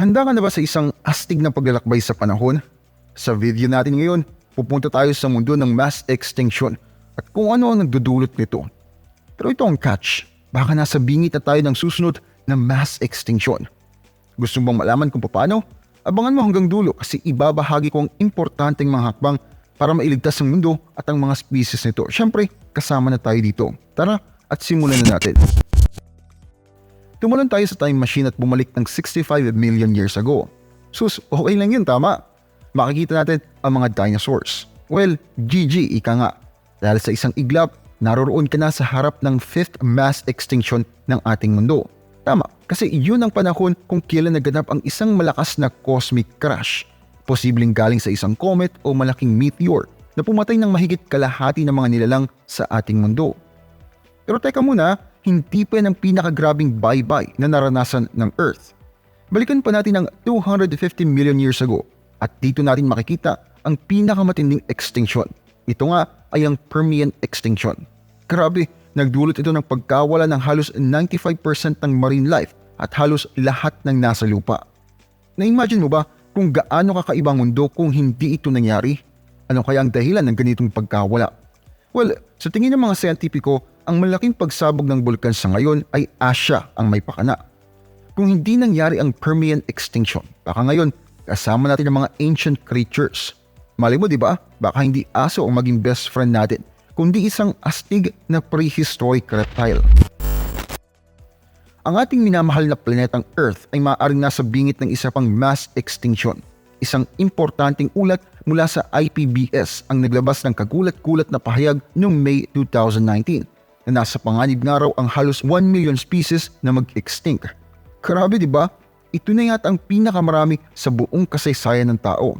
Handa ka na ba sa isang astig na paglalakbay sa panahon? Sa video natin ngayon, pupunta tayo sa mundo ng mass extinction at kung ano ang nagdudulot nito. Pero ito ang catch, baka nasa bingit na tayo ng susunod na mass extinction. Gusto mo bang malaman kung paano? Abangan mo hanggang dulo kasi ibabahagi ko ang importanteng mga hakbang para mailigtas ang mundo at ang mga species nito. Siyempre, kasama na tayo dito. Tara at simulan na natin. Tumulan tayo sa time machine at bumalik ng 65 million years ago. Sus, okay lang yun, tama. Makikita natin ang mga dinosaurs. Well, GG, ika nga. Dahil sa isang iglap, naroroon ka na sa harap ng fifth mass extinction ng ating mundo. Tama, kasi yun ang panahon kung kailan naganap ang isang malakas na cosmic crash. Posibleng galing sa isang comet o malaking meteor na pumatay ng mahigit kalahati ng mga nilalang sa ating mundo. Pero teka muna, hindi pa yan ang pinakagrabing bye-bye na naranasan ng Earth. Balikan pa natin ang 250 million years ago at dito natin makikita ang pinakamatinding extinction. Ito nga ay ang Permian extinction. Grabe, nagdulot ito ng pagkawala ng halos 95% ng marine life at halos lahat ng nasa lupa. Na-imagine mo ba kung gaano kakaiba ang mundo kung hindi ito nangyari? Ano kaya ang dahilan ng ganitong pagkawala? Well, sa tingin ng mga siyentipiko, ang malaking pagsabog ng bulkan sa ngayon ay asya ang may pakana. Kung hindi nangyari ang Permian extinction, baka ngayon kasama natin ang mga ancient creatures. Mali mo di ba? Baka hindi aso ang maging best friend natin, kundi isang astig na prehistoric reptile. Ang ating minamahal na planetang Earth ay maaaring nasa bingit ng isa pang mass extinction. Isang importanteng ulat mula sa IPBS ang naglabas ng kagulat-gulat na pahayag noong May 2019 na nasa panganib nga raw ang halos 1 million species na mag-extinct. Grabe di ba? Ito na yata ang pinakamarami sa buong kasaysayan ng tao.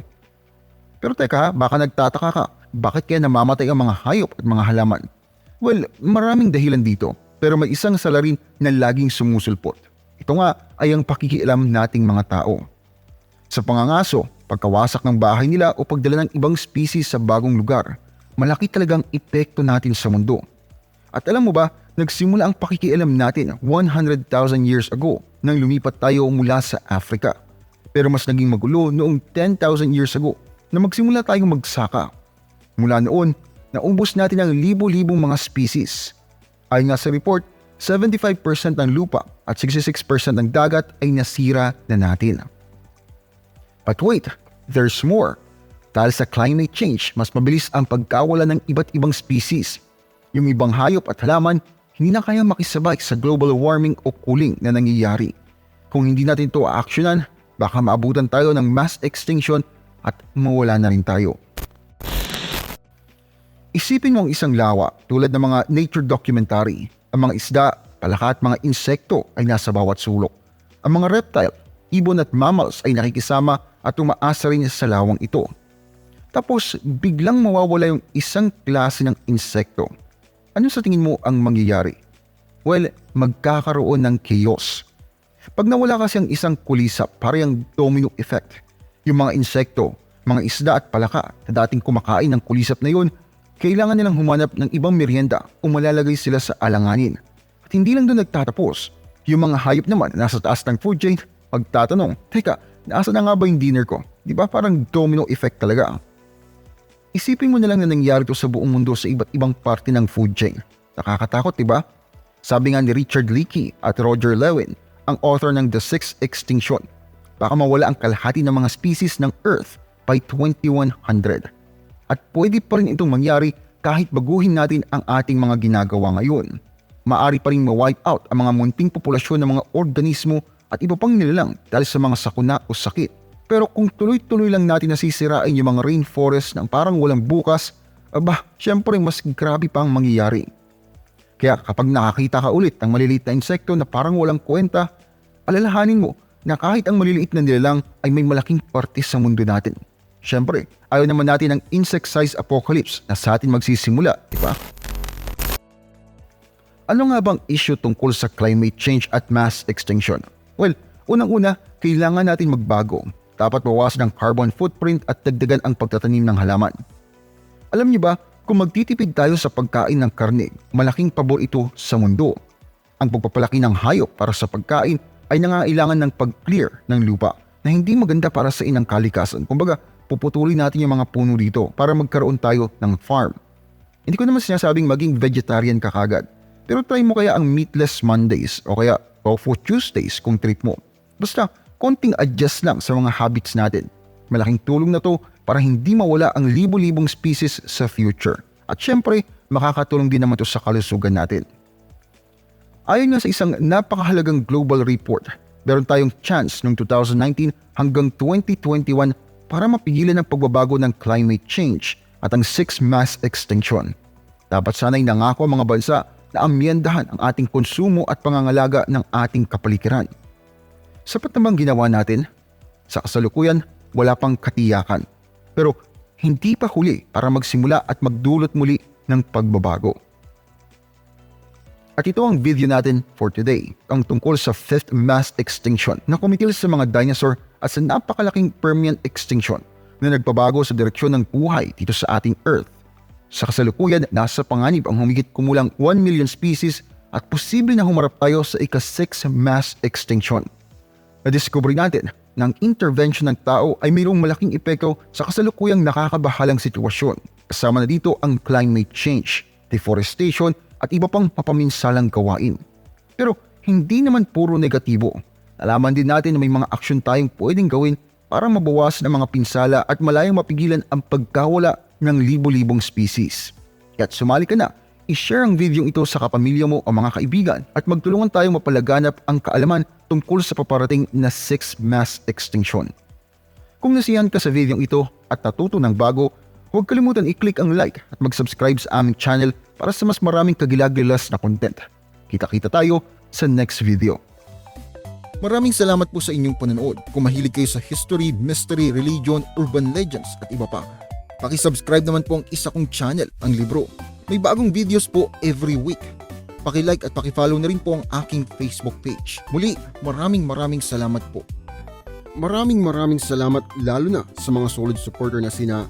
Pero teka, baka nagtataka ka, bakit kaya namamatay ang mga hayop at mga halaman? Well, maraming dahilan dito, pero may isang salarin na laging sumusulpot. Ito nga ay ang pakikialam nating mga tao. Sa pangangaso, pagkawasak ng bahay nila o pagdala ng ibang species sa bagong lugar, malaki talagang epekto natin sa mundo. At alam mo ba, nagsimula ang pakikialam natin 100,000 years ago nang lumipat tayo mula sa Africa. Pero mas naging magulo noong 10,000 years ago na magsimula tayong magsaka. Mula noon, naubos natin ang libo-libong mga species. Ayon nga sa report, 75% ng lupa at 66% ng dagat ay nasira na natin. But wait, there's more. Dahil sa climate change, mas mabilis ang pagkawala ng iba't ibang species. Yung ibang hayop at halaman, hindi na kaya makisabay sa global warming o cooling na nangyayari. Kung hindi natin ito aaksyonan, baka maabutan tayo ng mass extinction at mawala na rin tayo. Isipin mo ang isang lawa tulad ng mga nature documentary. Ang mga isda, palaka at mga insekto ay nasa bawat sulok. Ang mga reptile, ibon at mammals ay nakikisama at umaasa rin sa lawang ito. Tapos biglang mawawala yung isang klase ng insekto. Ano sa tingin mo ang mangyayari? Well, magkakaroon ng chaos. Pag nawala kasi ang isang kulisap, parang domino effect. Yung mga insekto, mga isda at palaka na dating kumakain ng kulisap na yun, kailangan nilang humanap ng ibang merienda o malalagay sila sa alanganin. At hindi lang doon nagtatapos. Yung mga hayop naman na nasa taas ng food chain, pagtatanong, Teka, nasa na nga ba yung dinner ko? Di ba parang domino effect talaga? Isipin mo na lang na nangyari to sa buong mundo sa iba't ibang parte ng food chain. Nakakatakot, di ba? Sabi nga ni Richard Leakey at Roger Lewin, ang author ng The Sixth Extinction, baka mawala ang kalahati ng mga species ng Earth by 2100. At pwede pa rin itong mangyari kahit baguhin natin ang ating mga ginagawa ngayon. Maari pa rin ma-wipe out ang mga munting populasyon ng mga organismo at iba pang nilalang dahil sa mga sakuna o sakit. Pero kung tuloy-tuloy lang natin nasisirain yung mga rainforest ng parang walang bukas, aba, syempre mas grabe pa ang mangyayari. Kaya kapag nakakita ka ulit ng maliliit na insekto na parang walang kwenta, alalahanin mo na kahit ang maliliit na nilalang ay may malaking parte sa mundo natin. Syempre, ayaw naman natin ng insect-size apocalypse na sa atin magsisimula, di ba? Ano nga bang issue tungkol sa climate change at mass extinction? Well, unang-una, kailangan natin magbago. Dapat bawasan ang carbon footprint at dagdagan ang pagtatanim ng halaman. Alam niyo ba, kung magtitipid tayo sa pagkain ng karne, malaking pabor ito sa mundo. Ang pagpapalaki ng hayop para sa pagkain ay nangangailangan ng pag-clear ng lupa na hindi maganda para sa inang kalikasan. Kumbaga, puputulin natin yung mga puno dito para magkaroon tayo ng farm. Hindi ko naman sinasabing maging vegetarian ka kagad. Pero try mo kaya ang meatless Mondays o kaya tofu Tuesdays kung trip mo. Basta, konting adjust lang sa mga habits natin. Malaking tulong na to para hindi mawala ang libo-libong species sa future. At syempre, makakatulong din naman to sa kalusugan natin. Ayon nga sa isang napakahalagang global report, meron tayong chance noong 2019 hanggang 2021 para mapigilan ang pagbabago ng climate change at ang six mass extinction. Dapat sana'y nangako ang mga bansa na amyendahan ang ating konsumo at pangangalaga ng ating kapaligiran. Sapat namang ginawa natin? Sa kasalukuyan, wala pang katiyakan. Pero hindi pa huli para magsimula at magdulot muli ng pagbabago. At ito ang video natin for today, ang tungkol sa fifth mass extinction na kumitil sa mga dinosaur at sa napakalaking Permian extinction na nagpabago sa direksyon ng buhay dito sa ating Earth. Sa kasalukuyan, nasa panganib ang humigit kumulang 1 million species at posible na humarap tayo sa ika-6 mass extinction. Nadiscover natin na ang intervention ng tao ay mayroong malaking epekto sa kasalukuyang nakakabahalang sitwasyon. Kasama na dito ang climate change, deforestation at iba pang papaminsalang gawain. Pero hindi naman puro negatibo. Alaman din natin na may mga aksyon tayong pwedeng gawin para mabawasan ang mga pinsala at malayang mapigilan ang pagkawala ng libo-libong species. Kaya't sumali ka na, i-share ang video ito sa kapamilya mo o mga kaibigan at magtulungan tayong mapalaganap ang kaalaman tungkol sa paparating na 6 mass extinction. Kung nasiyan ka sa video ito at natuto ng bago, huwag kalimutan i-click ang like at mag-subscribe sa aming channel para sa mas maraming kagilagilas na content. Kita-kita tayo sa next video. Maraming salamat po sa inyong panonood. Kung mahilig kayo sa history, mystery, religion, urban legends at iba pa, Paki-subscribe naman po ang isa kong channel, ang Libro. May bagong videos po every week. Paki-like at paki-follow na rin po ang aking Facebook page. Muli, maraming maraming salamat po. Maraming maraming salamat lalo na sa mga solid supporter na sina